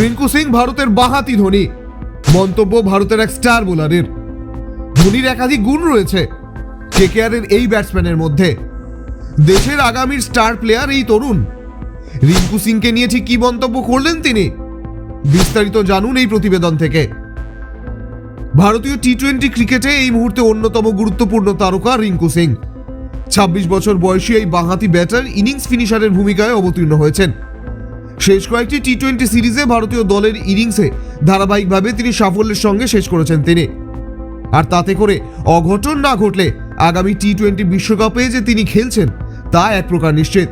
রিঙ্কু সিং ভারতের বাহাতি ধোনি। মন্তব্য ভারতের এক স্টার বোলারের। ধোনির একাধিক গুণ রয়েছে কেকেআরের এই ব্যাটসম্যানের মধ্যে। দেশের আগামীর স্টার প্লেয়ার এই তরুণ। রিঙ্কু সিংকে নিয়ে ঠিক কি মন্তব্য করলেন তিনি? বিস্তারিত জানুন এই প্রতিবেদন থেকে। ভারতীয় টি টোয়েন্টি ক্রিকেটে এই মুহূর্তে অন্যতম গুরুত্বপূর্ণ তারকা রিঙ্কু সিং। ছাব্বিশ বছর বয়সী এই বাঁহাতি ব্যাটার ইনিংস ফিনিশারের ভূমিকায় অবতীর্ণ হয়েছেন। শেষ কয়েকটি টি টোয়েন্টি সিরিজে ভারতীয় দলের ইনিংসে ধারাবাহিকভাবে তিনি সাফল্যের সঙ্গে শেষ করেছেন তিনি। আর তাতে করে অঘটন না ঘটলে আগামী টি টোয়েন্টি বিশ্বকাপে যে তিনি খেলছেন, তা এক প্রকার নিশ্চিত।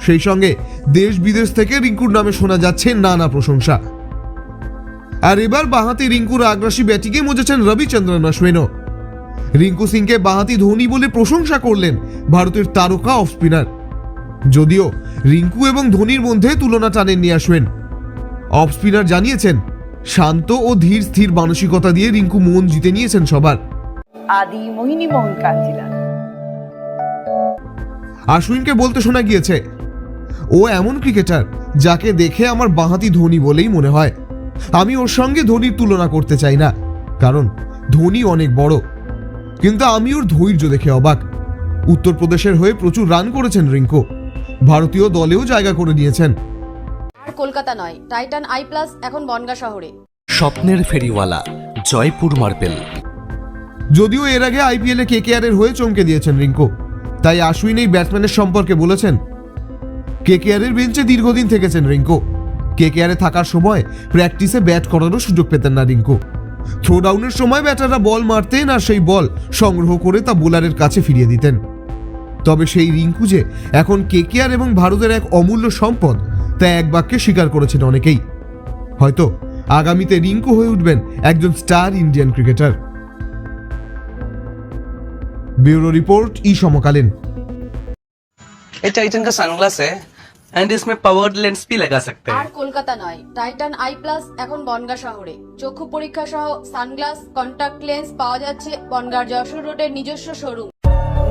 সেই সঙ্গে দেশ বিদেশ থেকে রিঙ্কুর নামে শোনা যাচ্ছে নানা প্রশংসা। আর এবার বাঁহাতি রিঙ্কুর আগ্রাসী ব্যাটিংয়ে মজেছেন রবিচন্দ্রন অশ্বিনও। রিঙ্কু সিংকে বাঁহাতি ধোনি বলে প্রশংসা করলেন ভারতের তারকা অফ স্পিনার। যদিও রিঙ্কু এবং ধোনির মধ্যে তুলনা টানেননি অশ্বিন অফ স্পিনার জানিয়েছেন শান্ত ও ধীর স্থির মানসিকতা দিয়ে রিঙ্কু মন জিতে নিয়েছেন সবার। আদি মোহিনী মোহন কাঞ্জিলাল বলতে শোনা গিয়েছে ও এমন ক্রিকেটার যাকে দেখে আমার বাঁহাতি ধোনি বলেই মনে হয়। আমি ওর সঙ্গে ধোনির তুলনা করতে চাই না কারণ ধোনি অনেক বড়। কিন্তু আমি ওর ধৈর্য দেখে অবাক। উত্তরপ্রদেশের হয়ে প্রচুর রান করেছেন রিঙ্কু। ভারতীয় দলেও জায়গা করে নিয়েছেন। আর কলকাতা নয় টাইটান আই প্লাস এখন বনগা শহরে। স্বপ্নের ফেরিওয়ালা জয়পুর মার্বেল। যদিও এর আগে আইপিএলে কেকেআর এর হয়ে চমকে দিয়েছেন রিঙ্কু তাই আশ্বিন এই ব্যাটসম্যানের সম্পর্কে বলেছেন। কেকেআর এর বেঞ্চে দীর্ঘদিন থেকেছেন রিঙ্কু। কেকেআর এ থাকার সময় প্র্যাকটিসে ব্যাট করারও সুযোগ পেতেন না রিঙ্কু। থ্রো ডাউনের সময় ব্যাটাররা বল মারতেন আর সেই বল সংগ্রহ করে তা বোলারের কাছে ফিরিয়ে দিতেন। তবে সেই রিঙ্কু যে এখন কেকেআর এবং ভারতের এক অমূল্য সম্পদ তা এক বাক্যে স্বীকার করেছেন অনেকেই হয়তো আগামীতে রিঙ্কু হয়ে উঠবেন একজন star Indian cricketer bureau report ई समकालीन ये टाइटन का सनग्लास है एंड इसमें पावर्ड लेंस भी लगा सकते আর हैं কলকাতা নয় টাইটান আই প্লাস এখন বনগা শহরে চক্ষু পরীক্ষা সহ সানগ্লাস কন্টাক্ট লেন্স পাওয়া যাচ্ছে বনগার যশোর রোডের নিজস্ব শোরুম